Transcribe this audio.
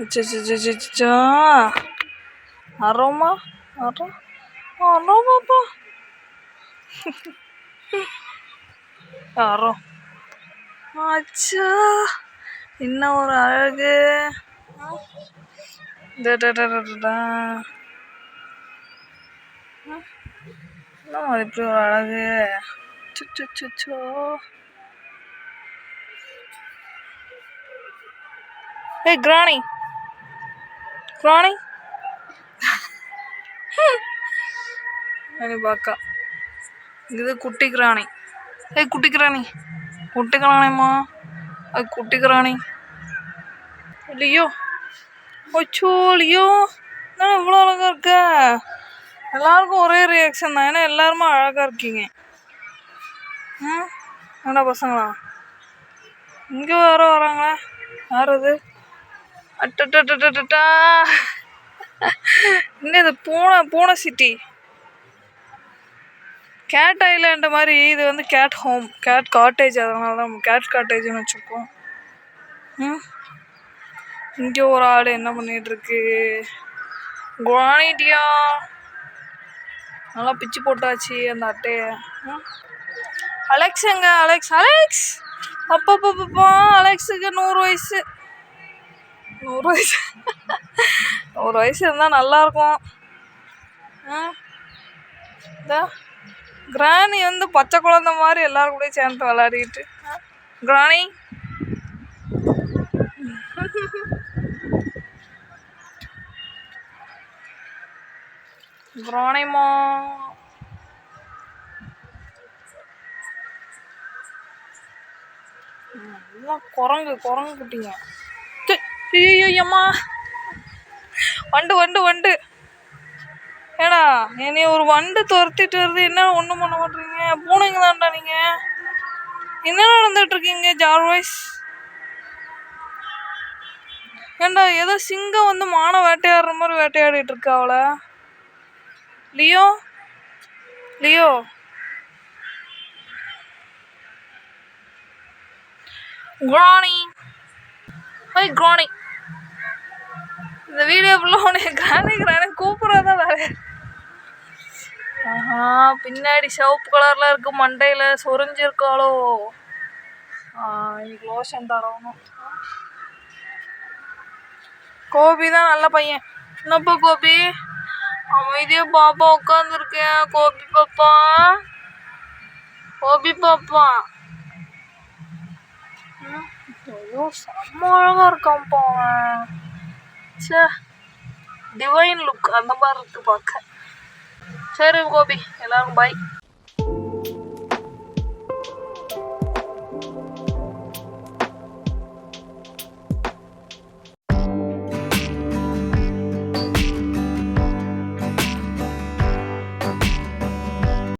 அச்சச்சச்சச்சச்சா. Aroma அரோ அரோமாப்பா அரோ அச்சா என்ன ஒரு அழகு டடடடடடா. என்னம்மா இது இப்படி ஒரு அழகு சுச்சுச்சுச்சோ ஏய் கிராணி ராணி பார்க்கா. இது குட்டி கிராணி ஏய் குட்டி குட்டிக்கிறானேம்மா குட்டி கிராணிம்மா அது குட்டி கிராணி ஒச்சோ அச்சோ லியோ. என்ன இவ்வளோ அழகாக இருக்க? எல்லாருக்கும் ஒரே ரியாக்ஷன் தான். ஏன்னா எல்லாருமே அழகாக இருக்கீங்க. ம்? என்ன பசங்களா? இங்கே வேறு வராங்களா. யார் அது? அட்டட்டட்டட்டா என்ன இது பூனை பூனை சிட்டி கேட் ஐலாண்டு மாதிரி இது வந்து கேட் ஹோம் கேட் காட்டேஜ் அதனால தான் கேட் காட்டேஜ்னு வச்சுருக்கோம். ம்? இங்கே ஒரு ஆள் என்ன பண்ணிகிட்ருக்கு குவானிட்டியா? நல்லா பிச்சு போட்டாச்சு அந்த அட்டையை. அலெக்ஸ் எங்க? Alex Alex! அப்பப்பப்பப்பா அலெக்ஸுக்கு நூறு வயசு. நூறு வயசு. நூறு வயசு இருந்தால் நல்லாயிருக்கும் ஆ? இதா கிராணி வந்து பச்சை குழந்த மாதிரி எல்லாரும் கூட சேர்ந்து விளையாடிட்டு. கிராணி கிராணிமா நல்லா குரங்கு குரங்கு குட்டிங்க. ஐயோ அம்மா வண்டு வண்டு வண்டு. ஏடா என்னைய ஒரு வண்டு துரத்திட்டு வருது. என்ன ஒன்றும் பண்ண மாட்டீங்க? பூனைங்க தான்டா நீங்கள் என்ன நடந்துட்டு இருக்கீங்க ஜார்வாய்ஸ் ஏண்டா ஏதோ சிங்கம் வந்து மானை வேட்டையாடுற மாதிரி வேட்டையாடிட்டு இருக்கா அவளை. லியோ? லியோ? குரானி. ஹை குரானி. இந்த வீடியோ ஃபுல்லாக உனக்கு கிராணி கூப்பிட்றதான் கூப்பிட்றதா ஆஹா பின்னாடி சிவப்பு கலரில் இருக்கு மண்டையில் சொரிஞ்சிருக்காளோ. இன்னைக்கு லோஷன் தரணும். கோபி தான் நல்ல பையன். என்னப்பா கோபி? அமைதியாக பாப்பா உட்காந்துருக்கேன் கோபி பாப்பா? கோபி பாப்பா? ஐயோ செம்ம அழகா இருக்கான்ப்பா அவன். ச்சே டிவைன் லுக் அந்த மாதிரி இருக்கு பார்க்க சரி கோபி எல்லாரும் பாய்